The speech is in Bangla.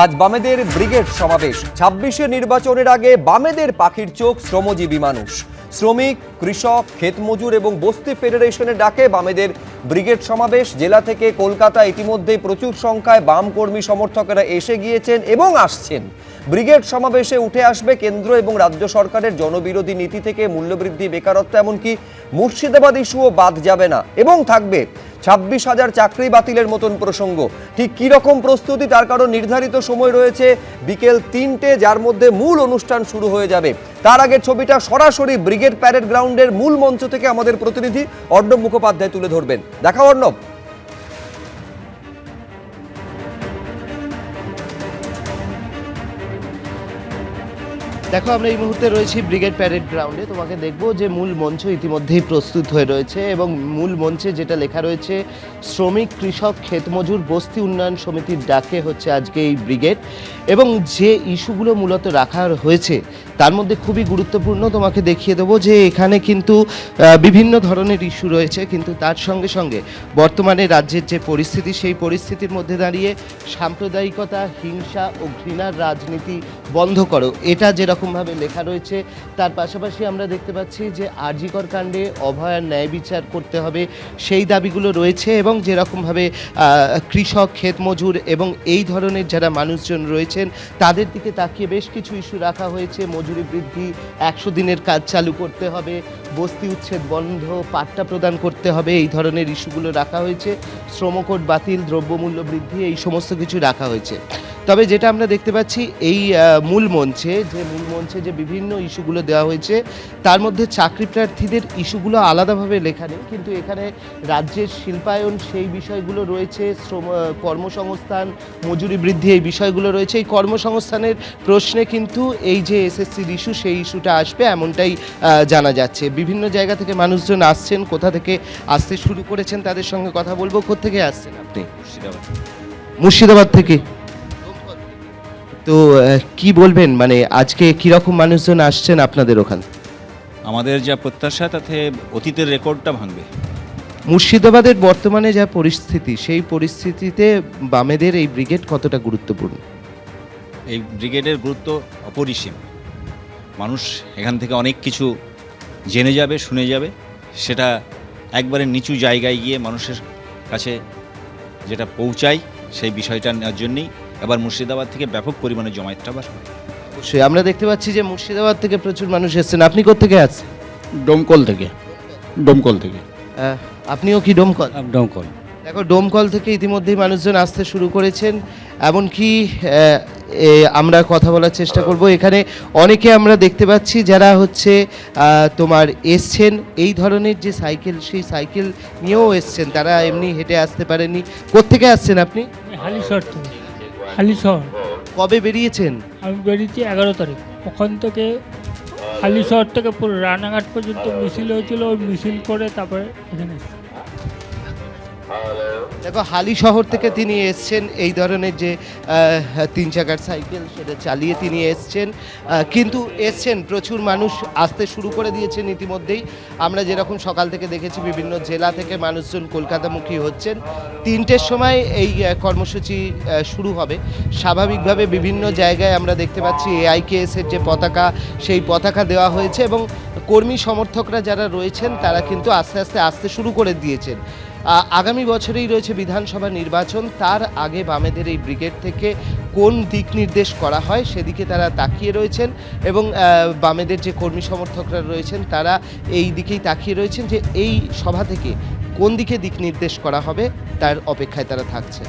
আজ বামেদের ব্রিগেড সমাবেশ। ছাব্বিশে নির্বাচনের আগে বামেদের পাখির চোখ শ্রমজীবী মানুষ। শ্রমিক, কৃষক, ক্ষেতমজুর এবং বস্তি ফেডারেশনের ডাকে বামেদের ব্রিগেড সমাবেশ। জেলা থেকে কলকাতা ইতিমধ্যে প্রচুর সংখ্যায় বাম কর্মী সমর্থকেরা এসে গিয়েছেন এবং আসছেন। ব্রিগেড সমাবেশে উঠে আসবে কেন্দ্র এবং রাজ্য সরকারের জনবিরোধী নীতি থেকে মূল্যবৃদ্ধি, বেকারত্ব, এমনকি মুর্শিদাবাদ ইস্যুও বাদ যাবে না। এবং থাকবে ছাব্বিশ হাজার চাকরি বাতিলের মতন প্রসঙ্গ। ঠিক কীরকম প্রস্তুতি তার কারণ নির্ধারিত সময় রয়েছে বিকেল তিনটে, যার মধ্যে মূল অনুষ্ঠান শুরু হয়ে যাবে। তার আগের ছবিটা সরাসরি ব্রিগেড প্যারেড গ্রাউন্ডের মূল মঞ্চ থেকে আমাদের প্রতিনিধি অর্ণব মুখোপাধ্যায় তুলে ধরবেন। দেখা অর্ণব। দেখো, আমরা এই মুহূর্তে রয়েছি ব্রিগেড প্যারেড গ্রাউন্ডে তোমাকে দেখব যে মূল মঞ্চ ইতিমধ্যেই প্রস্তুত হয়ে রয়েছে এবং মূল মঞ্চে যেটা লেখা রয়েছে, শ্রমিক কৃষক ক্ষেতমজুর বস্তি উন্নয়ন সমিতির ডাকে হচ্ছে আজকে এই ব্রিগেড এবং যে ইস্যুগুলো মূলত রাখা হয়েছে তার মধ্যে খুবই গুরুত্বপূর্ণ তোমাকে দেখিয়ে দেবো যে এখানে কিন্তু বিভিন্ন ধরনের ইস্যু রয়েছে। কিন্তু তার সঙ্গে সঙ্গে বর্তমানে রাজ্যের যে পরিস্থিতি, সেই পরিস্থিতির মধ্যে দাঁড়িয়ে সাম্প্রদায়িকতা, হিংসা ও ঘৃণার রাজনীতি বন্ধ করো। এটা যেরকমভাবে লেখা রয়েছে, তার পাশাপাশি আমরা দেখতে পাচ্ছি যে আরজিকর কাণ্ডে অভয়ার ন্যায় বিচার করতে হবে সেই দাবিগুলো রয়েছে এবং যেরকমভাবে কৃষক ক্ষেতমজুর এবং এই ধরনের যারা মানুষজন রয়েছেন, তাদের দিকে তাকিয়ে বেশ কিছু ইস্যু রাখা হয়েছে। মজুরি বৃদ্ধি, একশো দিনের কাজ চালু করতে হবে, বস্তি উচ্ছেদ বন্ধ, পাট্টা প্রদান করতে হবে, এই ধরনের ইস্যুগুলো রাখা হয়েছে। শ্রমকোট বাতিল, দ্রব্যমূল্য বৃদ্ধি, এই সমস্ত কিছু রাখা হয়েছে। তবে যেটা আমরা দেখতে পাচ্ছি এই মূল মঞ্চে যে মূল মঞ্চে যে বিভিন্ন ইস্যুগুলো দেওয়া হয়েছে তার মধ্যে চাকরি প্রার্থীদের ইস্যুগুলো আলাদাভাবে লেখা নেই। কিন্তু এখানে রাজ্যের শিল্পায়ন সেই বিষয়গুলো রয়েছে শ্রম কর্মসংস্থান মজুরি বৃদ্ধি এই বিষয়গুলো রয়েছে। এই কর্মসংস্থানের প্রশ্নে কিন্তু এই যে এসএসসির ইস্যু সেই ইস্যুটা আসবে এমনটাই জানা যাচ্ছে। বিভিন্ন জায়গা থেকে মানুষজন আসছেন কোথা থেকে আসতে শুরু করেছেন তাদের সঙ্গে কথা বলব। কোথেকে আসছেন আপনি? মুর্শিদাবাদ থেকে? তো কি বলবেন? মানে আজকে কীরকম মানুষজন আসছেন আপনাদের ওখান? আমাদের যা প্রত্যাশা তাতে অতীতের রেকর্ডটা ভাঙবে। মুর্শিদাবাদের বর্তমানে যা পরিস্থিতি সেই পরিস্থিতিতে বামেদের এই ব্রিগেড কতটা গুরুত্বপূর্ণ? এই ব্রিগেডের গুরুত্ব অপরিসীম। মানুষ এখান থেকে অনেক কিছু জেনে যাবে শুনে যাবে। সেটা একবারে নিচু জায়গায় গিয়ে মানুষের কাছে যেটা পৌঁছায় সেই বিষয়টা নেওয়ার জন্যই এবার মুর্শিদাবাদ থেকে ব্যাপক পরিমাণে জমায়েতটা বাড়বে অবশ্যই আমরা দেখতে পাচ্ছি যে মুর্শিদাবাদ থেকে প্রচুর মানুষ এসেছেন। আপনি কোথেকে আসছেন ডোমকল থেকে। ডোমকল থেকে। আহ, আপনিও কি ডোমকল? ডোমকল। দেখো ডোমকল থেকে ইতিমধ্যেই মানুষজন আসতে শুরু করেছেন। এমনকি আহ, এ, আমরা কথা বলার চেষ্টা করব। এখানে অনেকে আমরা দেখতে পাচ্ছি যারা হচ্ছে আহ, তোমার এসছেন। এই ধরনের যে সাইকেল সেই সাইকেল নিয়েও এসছেন। তারা এমনি হেঁটে আসতে পারেননি। কোত্থেকে আসছেন আপনি? আমি হালিশহর থেকে। হালিশহর কবে বেরিয়েছেন? আমি বেরিয়েছি এগারো তারিখ। ওখান থেকে হালিশহর থেকে পুরো রানাঘাট পর্যন্ত মিছিল হয়েছিল ওই মিছিল করে তারপরে এখানে এসেছি। দেখো, হালি শহর থেকে তিনি এসছেন এই ধরনের যে তিন চাকার সাইকেল সেটা চালিয়ে তিনি এসছেন। কিন্তু এসছেন, প্রচুর মানুষ আসতে শুরু করে দিয়েছেন ইতিমধ্যেই। আমরা যেরকম সকাল থেকে দেখেছি, বিভিন্ন জেলা থেকে মানুষজন কলকাতামুখী হচ্ছেন। তিনটের সময় এই কর্মসূচি শুরু হবে। স্বাভাবিকভাবে বিভিন্ন জায়গায় আমরা দেখতে পাচ্ছি এআইকেএস এর যে পতাকা, সেই পতাকা দেওয়া হয়েছে এবং কর্মী সমর্থকরা যারা রয়েছেন, তারা কিন্তু আস্তে আস্তে আসতে শুরু করে দিয়েছেন। আগামী বছরেই রয়েছে বিধানসভা নির্বাচন। তার আগে বামেদের এই ব্রিগেড থেকে কোন দিক নির্দেশ করা হয় সেদিকে তারা তাকিয়ে রয়েছেন এবং বামেদের যে কর্মী সমর্থকরা রয়েছেন তারা এই দিকেই তাকিয়ে রয়েছেন যে এই সভা থেকে কোন দিকে দিক নির্দেশ করা হবে তার অপেক্ষায় তারা থাকছে